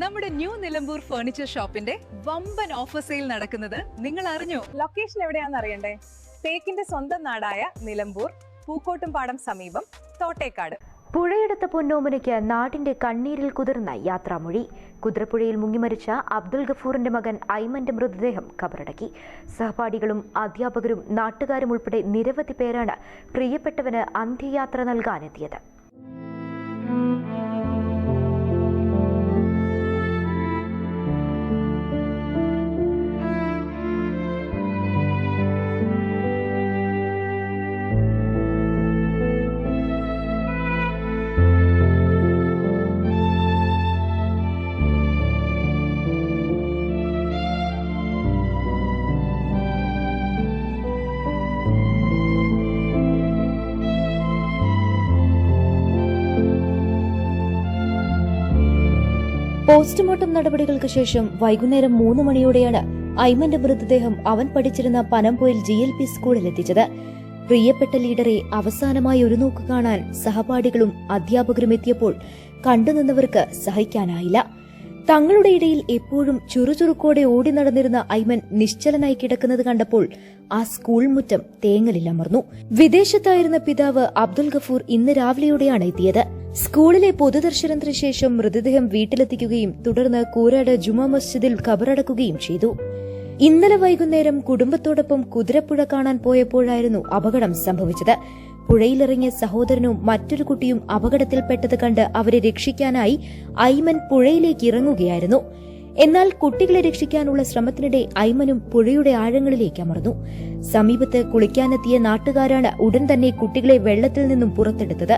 നമ്മുടെ new Nilambur furniture ഷോപ്പിന്റെ വമ്പൻ ഓഫർ സെയിൽ നടക്കുന്നത് നിങ്ങൾ അറിഞ്ഞു? ലൊക്കേഷൻ എവിടെയാണെന്ന് അറിയണ്ടേ? തേക്കിന്റെ സ്വന്തം നാടായ നിലമ്പൂർ പൂക്കോട്ടുംപാടം സമീപം തോട്ടേക്കാട്. പുഴയെടുത്ത പൊന്നോമനയ്ക്ക് നാടിന്റെ കണ്ണീരിൽ കുതിർന്ന യാത്രാമൊഴി. കുതിരപ്പുഴയിൽ മുങ്ങിമരിച്ച അബ്ദുൽ ഗഫൂറിന്റെ മകൻ ഐമന്റെ മൃതദേഹം കബറടക്കി. സഹപാഠികളും അധ്യാപകരും നാട്ടുകാരും ഉൾപ്പെടെ നിരവധി പേരാണ് പ്രിയപ്പെട്ടവന് അന്ത്യയാത്ര നൽകാനെത്തിയത്. പോസ്റ്റ്മോർട്ടം നടപടികൾക്ക് ശേഷം വൈകുന്നേരം മൂന്ന് മണിയോടെയാണ് ഐമന്റെ മൃതദേഹം അവൻ പഠിച്ചിരുന്ന പനംപോയിൽ ജി എൽ പി സ്കൂളിൽ എത്തിച്ചത്. പ്രിയപ്പെട്ട ലീഡറെ അവസാനമായി ഒരു നോക്ക് കാണാൻ സഹപാഠികളും അധ്യാപകരും എത്തിയപ്പോൾ കണ്ടുനിന്നവർക്ക് സഹിക്കാനായില്ല. തങ്ങളുടെ ഇടയിൽ എപ്പോഴും ചുറുചുറുക്കോടെ ഓടി നടന്നിരുന്ന ഐമൻ നിശ്ചലനായി കിടക്കുന്നത് കണ്ടപ്പോൾ ആ സ്കൂൾ മുറ്റം തേങ്ങലിലമർന്നു വിദേശത്തായിരുന്ന പിതാവ് അബ്ദുൽ ഗഫൂർ ഇന്ന് രാവിലെയോടെയാണ് എത്തിയത്. സ്കൂളിലെ പൊതുദർശനത്തിന് ശേഷം മൃതദേഹം വീട്ടിലെത്തിക്കുകയും തുടർന്ന് കൂരാട് ജുമാ മസ്ജിദിൽ കബറടക്കുകയും ചെയ്തു. ഇന്നലെ വൈകുന്നേരം കുടുംബത്തോടൊപ്പം കുതിരപ്പുഴ കാണാൻ പോയപ്പോഴായിരുന്നു അപകടം സംഭവിച്ചത്. പുഴയിലിറങ്ങിയ സഹോദരനും മറ്റൊരു കുട്ടിയും അപകടത്തിൽപ്പെട്ടത് കണ്ട് അവരെ രക്ഷിക്കാനായി ഐമൻ പുഴയിലേക്ക് ഇറങ്ങുകയായിരുന്നു. എന്നാൽ കുട്ടികളെ രക്ഷിക്കാനുള്ള ശ്രമത്തിനിടെ ഐമനും പുഴയുടെ ആഴങ്ങളിലേക്ക് അമർന്നു. സമീപത്ത് കുളിക്കാനെത്തിയ നാട്ടുകാരാണ് ഉടൻ തന്നെ കുട്ടികളെ വെള്ളത്തിൽ നിന്നും പുറത്തെടുത്തത്.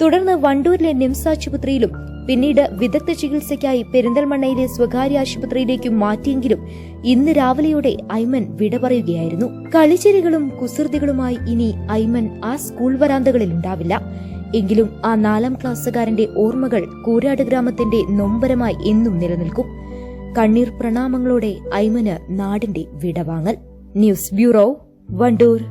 തുടർന്ന് വണ്ടൂരിലെ നിംസ് ആശുപത്രിയിലും പിന്നീട് വിദഗ്ധ ചികിത്സയ്ക്കായി പെരിന്തൽമണ്ണയിലെ സ്വകാര്യ ആശുപത്രിയിലേക്കും മാറ്റിയെങ്കിലും ഇന്ന് രാവിലെയോടെ ഐമൻ വിട പറയുകയായിരുന്നു. കളിച്ചിരികളും കുസൃതികളുമായി ഇനി ഐമൻ ആ സ്കൂൾ വരാന്തകളിൽ ഉണ്ടാവില്ല. എങ്കിലും ആ നാലാം ക്ലാസ്സുകാരന്റെ ഓർമ്മകൾ കൂരാട് ഗ്രാമത്തിന്റെ നൊമ്പരമായി എന്നും നിലനിൽക്കും. കണ്ണീർ പ്രണാമങ്ങളോടെ ഐമന് നാടിന്റെ വിടവാങ്ങൽ. News bureau Wandoor.